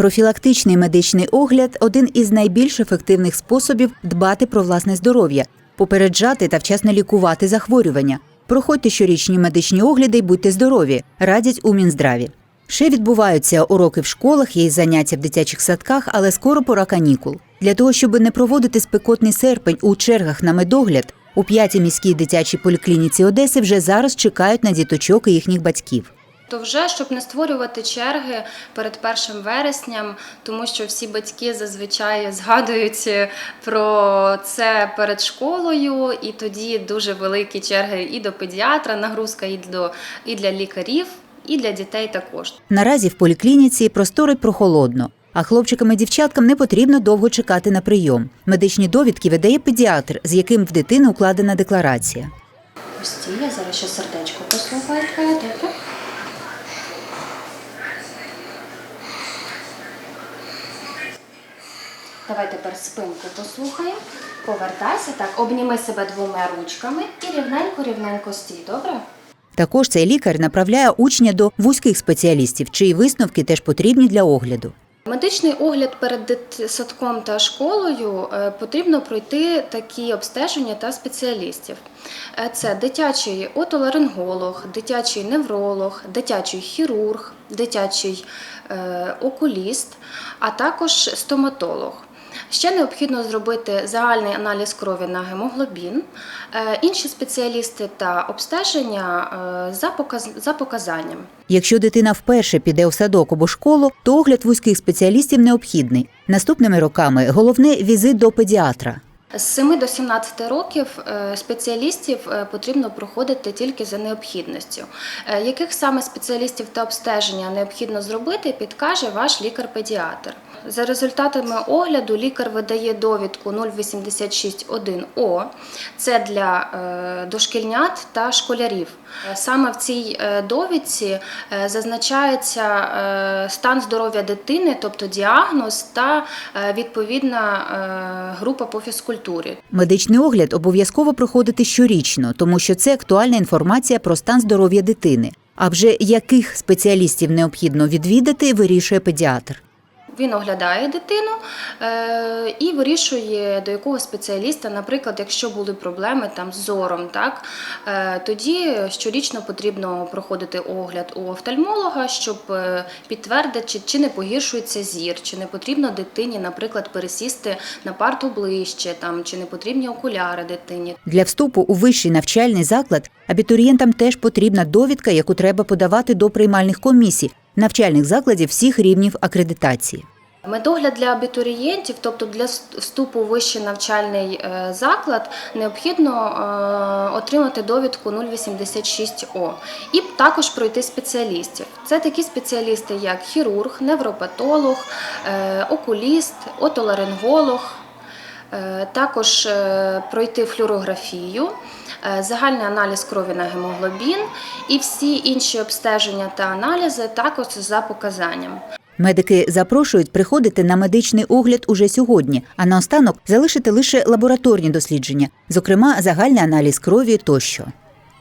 Профілактичний медичний огляд один із найбільш ефективних способів дбати про власне здоров'я, попереджати та вчасно лікувати захворювання. Проходьте щорічні медичні огляди й будьте здорові, радять у Мінздраві. Ще відбуваються уроки в школах, є й заняття в дитячих садках, але скоро пора канікул. Для того, щоб не проводити спекотний серпень у чергах на медогляд, у п'ятій міській дитячій поліклініці Одеси вже зараз чекають на діточок і їхніх батьків. То вже щоб не створювати черги перед першим вересням, тому що всі батьки зазвичай згадують про це перед школою, і тоді дуже великі черги і до педіатра, нагрузка і до і для лікарів, і для дітей також. Наразі в поліклініці простори прохолодно, а хлопчикам і дівчаткам не потрібно довго чекати на прийом. Медичні довідки видає педіатр, з яким в дитини укладена декларація. Ось ці, я зараз ще сердечко послухаю твоє, добре? Давай тепер спинку послухаємо. Повертайся так, обніми себе двома ручками і рівненько-рівненько стій, добре? Також цей лікар направляє учня до вузьких спеціалістів, чиї висновки теж потрібні для огляду. Медичний огляд перед дитсадком та школою е, потрібно пройти такі обстеження та спеціалістів. Е, Це дитячий отоларинголог, дитячий невролог, дитячий хірург, дитячий е, окуліст, а також стоматолог. Ще необхідно зробити загальний аналіз крові на гемоглобін, е, інші спеціалісти та обстеження е, за показ- за показанням. Якщо дитина вперше піде в садок або школу, то огляд вузьких спеціалістів необхідний. Наступними роками головне візит до педіатра. З 7 до 17 років е, спеціалістів е, потрібно проходити тільки за необхідністю. Е, Яких саме спеціалістів та обстеження необхідно зробити, підкаже ваш лікар-педіатр. За результатами огляду лікар видає довідку 086.1О. Це для дошкільнят та школярів. Саме в цій довідці зазначається стан здоров'я дитини, тобто діагноз та відповідна група по фізкультурі. Медичний огляд обов'язково проходити щорічно, тому що це актуальна інформація про стан здоров'я дитини. А вже яких спеціалістів необхідно відвідати, вирішує педіатр. Він оглядає дитину е, і вирішує до якого спеціаліста, наприклад, якщо були проблеми там з зором, так е, тоді щорічно потрібно проходити огляд у офтальмолога, щоб е, підтвердити, чи, чи не погіршується зір, чи не потрібно дитині, наприклад, пересісти на парту ближче, там чи не потрібні окуляри дитині. Для вступу у вищий навчальний заклад абітурієнтам теж потрібна довідка, яку треба подавати до приймальних комісій навчальних закладів всіх рівнів акредитації. Медогляд для абітурієнтів, тобто для вступу у вищий навчальний е, заклад, необхідно е, отримати довідку 086О і також пройти спеціалістів. Це такі спеціалісти, як хірург, невропатолог, е, окуліст, отоларинголог. Також пройти флюорографію, загальний аналіз крові на гемоглобін і всі інші обстеження та аналізи також за показанням. Медики запрошують приходити на медичний огляд уже сьогодні, а наостанок залишити лише лабораторні дослідження, зокрема загальний аналіз крові тощо.